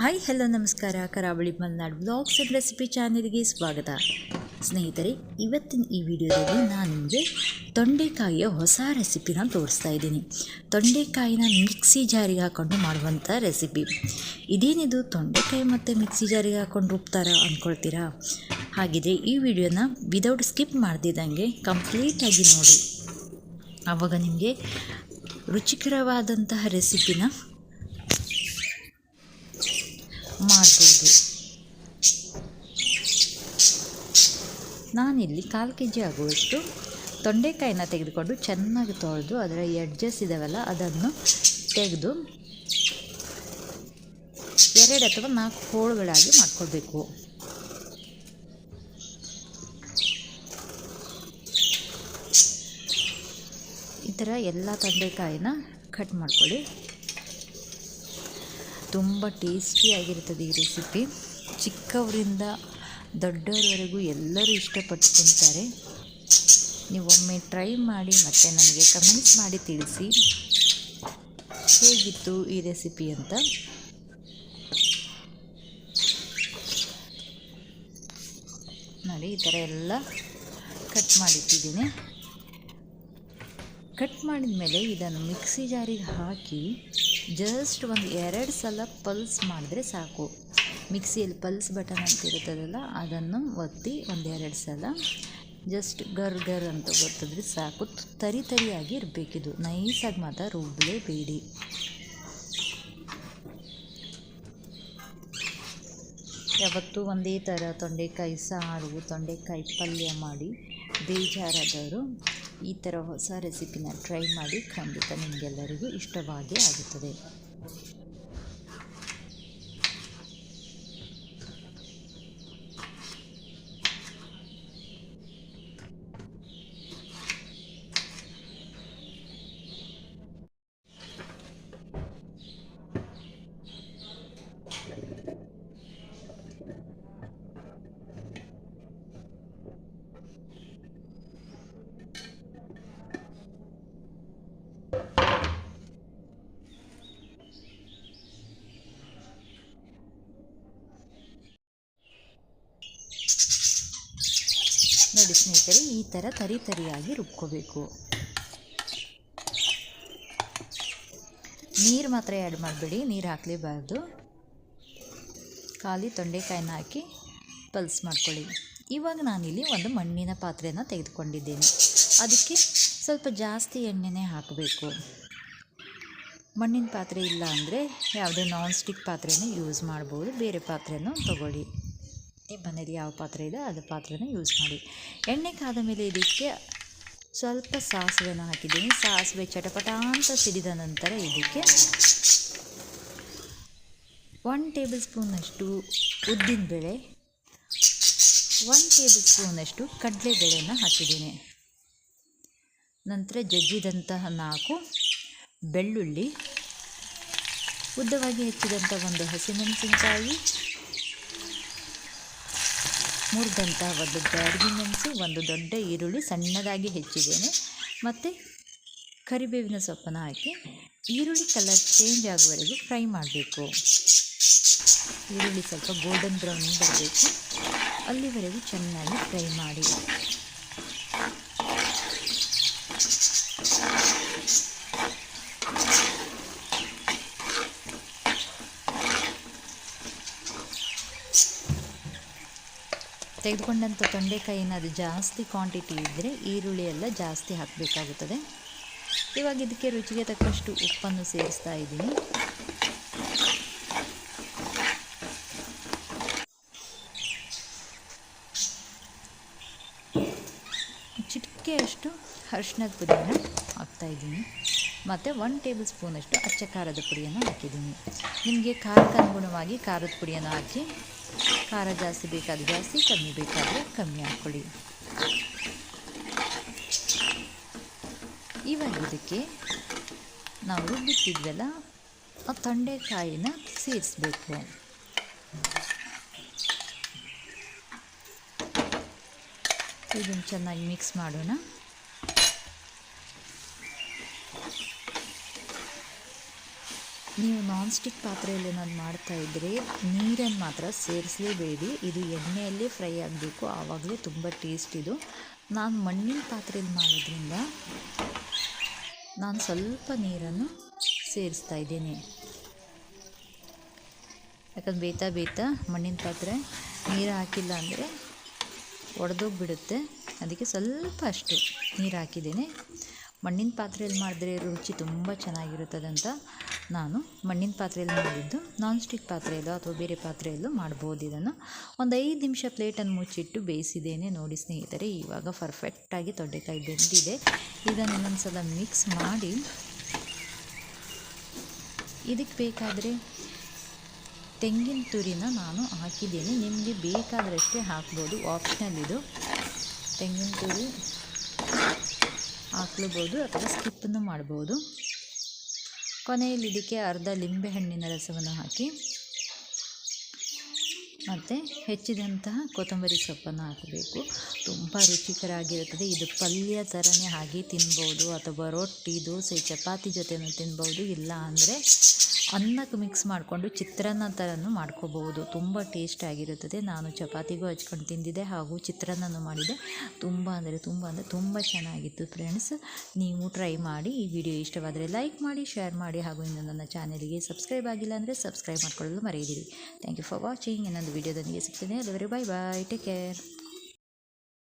Hi, hello, ನಮಸ್ಕಾರ. ಕರಾವಳಿ Malnad blogs and recipe ಚಾನೆಲ್ಗೆ ಸ್ವಾಗತ. ಸ್ನೇಹಿತರೆ, ಇವತ್ತಿನ ಈ ವಿಡಿಯೋದಲ್ಲಿ ನಾನು ನಿಮಗೆ ತೊಂಡೆಕಾಯಿಯ ಹೊಸ ರೆಸಿಪಿನ ತೋರಿಸ್ತಾ ಇದ್ದೀನಿ. ತೊಂಡೆಕಾಯಿನ ಮಿಕ್ಸಿ ಜಾರಿಗೆ ಹಾಕ್ಕೊಂಡು ಮಾಡುವಂಥ ರೆಸಿಪಿ. ಇದೇನಿದು? ತೊಂಡೆಕಾಯಿ ಮತ್ತು ಮಿಕ್ಸಿ ಜಾರಿಗೆ ಹಾಕ್ಕೊಂಡು ರುಬ್ತಾರ ಅಂದ್ಕೊಳ್ತೀರಾ ಹಾಗಿದ್ರೆ ಈ ವಿಡಿಯೋನ ವಿದೌಟ್ ಸ್ಕಿಪ್ ಮಾಡ್ದಿದ್ದಂಗೆ ಕಂಪ್ಲೀಟಾಗಿ ನೋಡಿ. ಆವಾಗ ನಿಮಗೆ ರುಚಿಕರವಾದಂತಹ ರೆಸಿಪಿನ ಮಾಡ್ಬೋದು. ನಾನಿಲ್ಲಿ ಕಾಲು ಕೆ ಜಿ ಆಗುವಷ್ಟು ತೊಂಡೆಕಾಯಿನ ತೆಗೆದುಕೊಂಡು ಚೆನ್ನಾಗಿ ತೊಳೆದು ಅದರ ಎಡ್ಜಸ್ ಇದಾವಲ್ಲ, ಅದನ್ನು ತೆಗೆದು ಎರಡು ಅಥವಾ ನಾಲ್ಕು ಹೋಳುಗಳಾಗಿ ಮಾಡ್ಕೊಳ್ಬೇಕು. ಈ ಥರ ಎಲ್ಲ ತೊಂಡೆಕಾಯಿನ ಕಟ್ ಮಾಡ್ಕೊಳ್ಳಿ. ತುಂಬ ಟೇಸ್ಟಿಯಾಗಿರ್ತದೆ ಈ ರೆಸಿಪಿ ಚಿಕ್ಕವರಿಂದ ದೊಡ್ಡವರವರೆಗೂ ಎಲ್ಲರೂ ಇಷ್ಟಪಟ್ಟು ತಿಂತಾರೆ ನೀವೊಮ್ಮೆ ಟ್ರೈ ಮಾಡಿ ಮತ್ತು ನನಗೆ ಕಮೆಂಟ್ಸ್ ಮಾಡಿ ತಿಳಿಸಿ. ಹೇಗಿತ್ತು ಈ ರೆಸಿಪಿ ಅಂತ? ನೋಡಿ, ಈ ಥರ ಎಲ್ಲ ಕಟ್ ಮಾಡಿಟ್ಟಿದ್ದೀನಿ. ಕಟ್ ಮಾಡಿದ ಮೇಲೆ ಇದನ್ನು ಮಿಕ್ಸಿ ಜಾರಿಗೆ ಹಾಕಿ ಜಸ್ಟ್ ಒಂದು ಎರಡು ಸಲ ಪಲ್ಸ್ ಮಾಡಿದ್ರೆ ಸಾಕು. ಮಿಕ್ಸಿಯಲ್ಲಿ ಪಲ್ಸ್ ಬಟನ್ ಅಂತ ಇರುತ್ತದಲ್ಲ, ಅದನ್ನು ಒತ್ತಿ ಒಂದೆರಡು ಸಲ ಜಸ್ಟ್ ಗರ್ ಗರ್ ಅಂತ ಗೊತ್ತಿದ್ರೆ ಸಾಕು. ತರಿ ತರಿಯಾಗಿ ಇರಬೇಕಿದು. ನೈಸಾಗಿ ಮಾತ್ರ ರುಬ್ಬಲೇಬೇಡಿ ಯಾವತ್ತೂ ಒಂದೇ ಥರ ತೊಂಡೆಕಾಯಿ ಸಾರು, ತೊಂಡೆಕಾಯಿ ಪಲ್ಯ ಮಾಡಿ ಬೇಜಾರಾದವರು ಈ ಥರ ಹೊಸ ರೆಸಿಪಿನ ಟ್ರೈ ಮಾಡಿ ಖಂಡಿತ ನಿಮಗೆಲ್ಲರಿಗೂ ಇಷ್ಟವಾಗೇ ಆಗುತ್ತದೆ. ನೋಡಿ ಸ್ನೇಹಿತರೆ, ಈ ಥರ ತರಿ ತರಿಯಾಗಿ ರುಬ್ಕೋಬೇಕು. ನೀರು ಮಾತ್ರ ಆ್ಯಡ್ ಮಾಡಬೇಡಿ, ನೀರು ಹಾಕಲೇಬಾರ್ದು. ಖಾಲಿ ತೊಂಡೆಕಾಯಿನ ಹಾಕಿ ಪಲ್ಸ್ ಮಾಡ್ಕೊಳ್ಳಿ. ಇವಾಗ ನಾನಿಲ್ಲಿ ಒಂದು ಮಣ್ಣಿನ ಪಾತ್ರೆನ ತೆಗೆದುಕೊಂಡಿದ್ದೇನೆ. ಅದಕ್ಕೆ ಸ್ವಲ್ಪ ಜಾಸ್ತಿ ಎಣ್ಣೆನೇ ಹಾಕಬೇಕು. ಮಣ್ಣಿನ ಪಾತ್ರೆ ಇಲ್ಲ ಅಂದರೆ ಯಾವುದೇ ನಾನ್ ಸ್ಟಿಕ್ ಪಾತ್ರೆನ ಯೂಸ್ ಮಾಡ್ಬೋದು, ಬೇರೆ ಪಾತ್ರೆನೂ ತಗೊಳ್ಳಿ. ನಿಮ್ಮ ಮನೇಲಿ ಯಾವ ಪಾತ್ರೆ ಇದೆ? ಅದು ಪಾತ್ರೆನ ಯೂಸ್ ಮಾಡಿ. ಎಣ್ಣೆ ಕಾದ ಮೇಲೆ ಇದಕ್ಕೆ ಸ್ವಲ್ಪ ಸಾಸಿವೆನ ಹಾಕಿದ್ದೀನಿ. ಸಾಸಿವೆ ಚಟಪಟ ಅಂತ ಸಿಡಿದ ನಂತರ ಇದಕ್ಕೆ ಒನ್ ಟೇಬಲ್ ಸ್ಪೂನಷ್ಟು ಉದ್ದಿನಬೇಳೆ ಒನ್ ಟೇಬಲ್ ಸ್ಪೂನಷ್ಟು ಕಡಲೆಬೇಳೆನ ಹಾಕಿದ್ದೀನಿ. ನಂತರ ಜಜ್ಜಿದಂತಹ ನಾಲ್ಕು ಬೆಳ್ಳುಳ್ಳಿ, ಉದ್ದವಾಗಿ ಹೆಚ್ಚಿದಂಥ ಒಂದು ಹಸಿಮೆಣಸಿನಕಾಯಿ ಮುರಿದಂಥ ಒಂದು ಮೆಣಸು, ಒಂದು ದೊಡ್ಡ ಈರುಳ್ಳಿ ಸಣ್ಣದಾಗಿ ಹೆಚ್ಚಿದ್ದೇನೆ. ಮತ್ತು ಕರಿಬೇವಿನ ಸೊಪ್ಪನ್ನು ಹಾಕಿ ಈರುಳ್ಳಿ ಕಲರ್ ಚೇಂಜ್ ಆಗುವವರೆಗೂ ಫ್ರೈ ಮಾಡಬೇಕು. ಈರುಳ್ಳಿ ಸ್ವಲ್ಪ ಗೋಲ್ಡನ್ ಬ್ರೌನಿಂಗ್ ಬರಬೇಕು. ಅಲ್ಲಿವರೆಗೂ ಚೆನ್ನಾಗಿ ಫ್ರೈ ಮಾಡಿ. ತೆಗೆದುಕೊಂಡಂಥ ತೊಂಡೆಕಾಯಿನ ಅದು ಜಾಸ್ತಿ ಕ್ವಾಂಟಿಟಿ ಇದ್ದರೆ ಈರುಳ್ಳಿ ಎಲ್ಲ ಜಾಸ್ತಿ ಹಾಕಬೇಕಾಗುತ್ತದೆ. ಇವಾಗ ಇದಕ್ಕೆ ರುಚಿಗೆ ತಕ್ಕಷ್ಟು ಉಪ್ಪನ್ನು ಸೇರಿಸ್ತಾ ಇದ್ದೀನಿ. ಚಿಟಿಕೆಯಷ್ಟು ಅರಿಶಿನದ ಪುಡಿಯನ್ನು ಹಾಕ್ತಾಯಿದ್ದೀನಿ ಮತ್ತು ಒನ್ ಟೇಬಲ್ ಸ್ಪೂನಷ್ಟು ಅಚ್ಚ ಖಾರದ ಪುಡಿಯನ್ನು ಹಾಕಿದ್ದೀನಿ. ನಿಮಗೆ ಖಾರಕ್ಕೆ ಅನುಗುಣವಾಗಿ ಖಾರದ ಪುಡಿಯನ್ನು ಹಾಕಿ ಖಾರ ಜಾಸ್ತಿ ಬೇಕಾದರೆ ಜಾಸ್ತಿ, ಕಮ್ಮಿ ಬೇಕಾದರೆ ಕಮ್ಮಿ ಹಾಕ್ಕೊಳ್ಳಿ ಇವಾಗ ಇದಕ್ಕೆ ನಾವು ರುಬ್ಬಿಟ್ಟಿದ್ವಲ್ಲ ಆ ತೊಂಡೆಕಾಯಿನ ಸೇರಿಸ್ಬೇಕು. ಇದನ್ನು ಚೆನ್ನಾಗಿ ಮಿಕ್ಸ್ ಮಾಡೋಣ. ನೀವು ನಾನ್ ಸ್ಟಿಕ್ ಪಾತ್ರೆಯಲ್ಲಿ ನಾನು ಮಾಡ್ತಾಯಿದ್ರೆ ನೀರನ್ನು ಮಾತ್ರ ಸೇರಿಸಲೇಬೇಡಿ. ಇದು ಎಣ್ಣೆಯಲ್ಲೇ ಫ್ರೈ ಆಗಬೇಕು. ಆವಾಗಲೇ ತುಂಬ ಟೇಸ್ಟ್ ಇದು. ನಾನು ಮಣ್ಣಿನ ಪಾತ್ರೆಯಲ್ಲಿ ಮಾಡೋದ್ರಿಂದ ನಾನು ಸ್ವಲ್ಪ ನೀರನ್ನು ಸೇರಿಸ್ತಾ ಇದ್ದೀನಿ. ಯಾಕಂದ್ರೆ ಬೇಯ್ತಾ ಬೇಯ್ತಾ ಮಣ್ಣಿನ ಪಾತ್ರೆ ನೀರು ಹಾಕಿಲ್ಲ ಅಂದರೆ ಒಡೆದೋಗ್ಬಿಡುತ್ತೆ. ಅದಕ್ಕೆ ಸ್ವಲ್ಪ ಅಷ್ಟು ನೀರು ಹಾಕಿದ್ದೀನಿ. ಮಣ್ಣಿನ ಪಾತ್ರೆಯಲ್ಲಿ ಮಾಡಿದ್ರೆ ರುಚಿ ತುಂಬ ಚೆನ್ನಾಗಿರುತ್ತದಂತ ನಾನು ಮಣ್ಣಿನ ಪಾತ್ರೆಯಲ್ಲಿ ಮಾಡಿದ್ದು ನಾನ್ ಸ್ಟಿಕ್ ಪಾತ್ರೆಯಲ್ಲೋ ಅಥವಾ ಬೇರೆ ಪಾತ್ರೆಯಲ್ಲೂ ಮಾಡ್ಬೋದು ಇದನ್ನು. ಒಂದು ಐದು ನಿಮಿಷ ಪ್ಲೇಟನ್ನು ಮುಚ್ಚಿಟ್ಟು ಬೇಯಿಸಿದ್ದೇನೆ. ನೋಡಿ ಸ್ನೇಹಿತರೆ, ಇವಾಗ ಪರ್ಫೆಕ್ಟಾಗಿ ತೊಡೆಕಾಯಿ ಬೆಂದಿದೆ. ಇದನ್ನು ಇನ್ನೊಂದು ಸಲ ಮಿಕ್ಸ್ ಮಾಡಿ. ಇದಕ್ಕೆ ಬೇಕಾದರೆ ತೆಂಗಿನ ತುರಿನ ನಾನು ಹಾಕಿದ್ದೇನೆ. ನಿಮಗೆ ಬೇಕಾದರಷ್ಟೇ ಹಾಕ್ಬೋದು. ಆಪ್ಷನಲ್ ಇದು. ತೆಂಗಿನ ತುರಿ ಹಾಕ್ಲಬೋದು ಅಥವಾ ಸ್ಕಿಪ್ಪನ್ನು ಮಾಡ್ಬೋದು. ಕೊನೆಯಲ್ಲಿ ಇದಕ್ಕೆ ಅರ್ಧ ಲಿಂಬೆಹಣ್ಣಿನ ರಸವನ್ನು ಹಾಕಿ ಮತ್ತು ಹೆಚ್ಚಿದಂತಹ ಕೊತ್ತಂಬರಿ ಸೊಪ್ಪನ್ನು ಹಾಕಬೇಕು. ತುಂಬ ರುಚಿಕರಾಗಿರುತ್ತದೆ. ಇದು ಪಲ್ಯ ಥರನೇ ಹಾಗೆ ತಿನ್ಬೋದು ಅಥವಾ ರೊಟ್ಟಿ, ದೋಸೆ, ಚಪಾತಿ ಜೊತೆನೂ ತಿನ್ಬೋದು. ಇಲ್ಲ ಅಂದರೆ ಅನ್ನಕ್ಕೆ ಮಿಕ್ಸ್ ಮಾಡಿಕೊಂಡು ಚಿತ್ರಾನ್ನ ಥರನೂ ಮಾಡ್ಕೋಬಹುದು. ತುಂಬ ಟೇಸ್ಟ್ ಆಗಿರುತ್ತದೆ. ನಾನು ಚಪಾತಿಗೂ ಹಚ್ಕೊಂಡು ತಿಂದಿದ್ದೆ ಹಾಗೂ ಚಿತ್ರಾನ್ನನೂ ಮಾಡಿದೆ ತುಂಬ ಅಂದರೆ ತುಂಬ ಅಂದರೆ ತುಂಬ ಚೆನ್ನಾಗಿತ್ತು ಫ್ರೆಂಡ್ಸ್ ನೀವು ಟ್ರೈ ಮಾಡಿ ಈ ವಿಡಿಯೋ ಇಷ್ಟವಾದರೆ ಲೈಕ್ ಮಾಡಿ ಶೇರ್ ಮಾಡಿ ಹಾಗೂ ಇನ್ನು ನನ್ನ ಚಾನಲಿಗೆ ಸಬ್ಸ್ಕ್ರೈಬ್ ಆಗಿಲ್ಲ ಅಂದರೆ ಸಬ್ಸ್ಕ್ರೈಬ್ ಮಾಡ್ಕೊಳ್ಳಲು ಮರೆಯದಿರಿ. ಥ್ಯಾಂಕ್ ಯು ಫಾರ್ ವಾಚಿಂಗ್ ಇನ್ನೊಂದು ವಿಡಿಯೋದೊಂದಿಗೆ ಸಿಗ್ತೇನೆ ಅಲ್ಲಿವರೆಗೆ ಬಾಯ್ ಬಾಯ್ ಟೇಕ್ ಕೇರ್